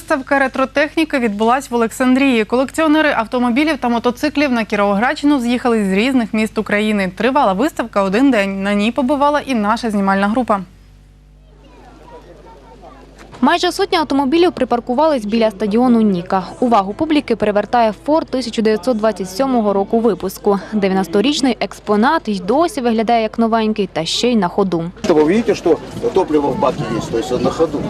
виставка ретротехніки відбулась в Олександрії. Колекціонери автомобілів та мотоциклів на Кіровоградщину з'їхали з різних міст України. Тривала виставка один день. На ній побувала і наша знімальна група. Майже сотня автомобілів припаркувались біля стадіону Ніка. Увагу публіки привертає Форд 1927 року випуску. 90-річний експонат й досі виглядає як новенький, та ще й на ходу. Что Вы видите, что топливо в баке есть, то есть он на ходу.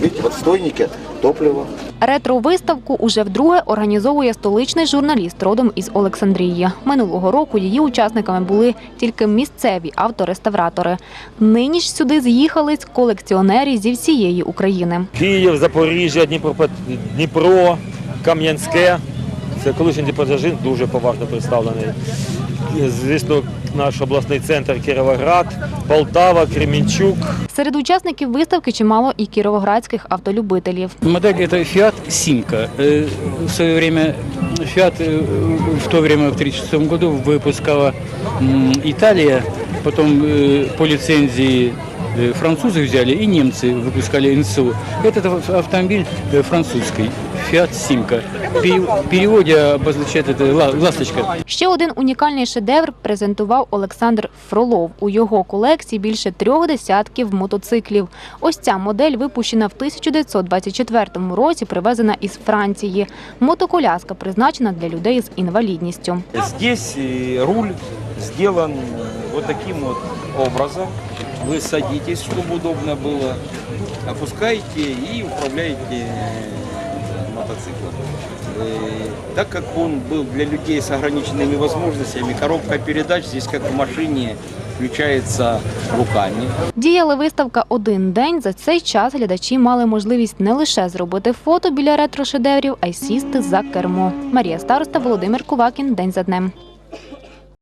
Видите, в отстойнике топливо. Ретро-виставку уже вдруге організовує столичний журналіст родом із Олександрії. Минулого року її учасниками були тільки місцеві автореставратори. Нині ж сюди з'їхались колекціонери зі всієї України. Київ, Запоріжжя, Дніпропет- Дніпро, Кам'янське. Це колишній Дніпродзержин дуже поважно представлений. Звісно, наш обласний центр Кіровоград, Полтава, Кремінчук. Серед учасників виставки чимало і кіровоградських автолюбителів. Модель это Fiat Simca. Э, В свое время Fiat э, в то время, в 1936 году, выпускала м, Италия, потом э, по лицензии э, французы взяли и немцы выпускали НСУ. Этот ав- автомобиль э, французский, Fiat Simca. Пере- В переводе обозначает это ла- ласточка. Ще один унікальний шедевр презентував Олександр Фролов. У його колекції більше трьох десятків мотоциклів. Ось ця модель випущена в 1924 році, привезена із Франції. Мотоколяска призначена для людей з інвалідністю. Здесь э, руль сделан э, вот таким вот образом. Вы садитесь, чтобы удобно было, опускаете и управляете э, мотоциклом. Э, Так как он был для людей с ограниченными возможностями, коробка передач здесь, как в машине, включается руками. Діяла виставка один день. За цей час глядачі мали можливість не лише зробити фото біля ретро-шедеврів, а й сісти за кермо. Марія Староста, Володимир Кувакін. День за днем.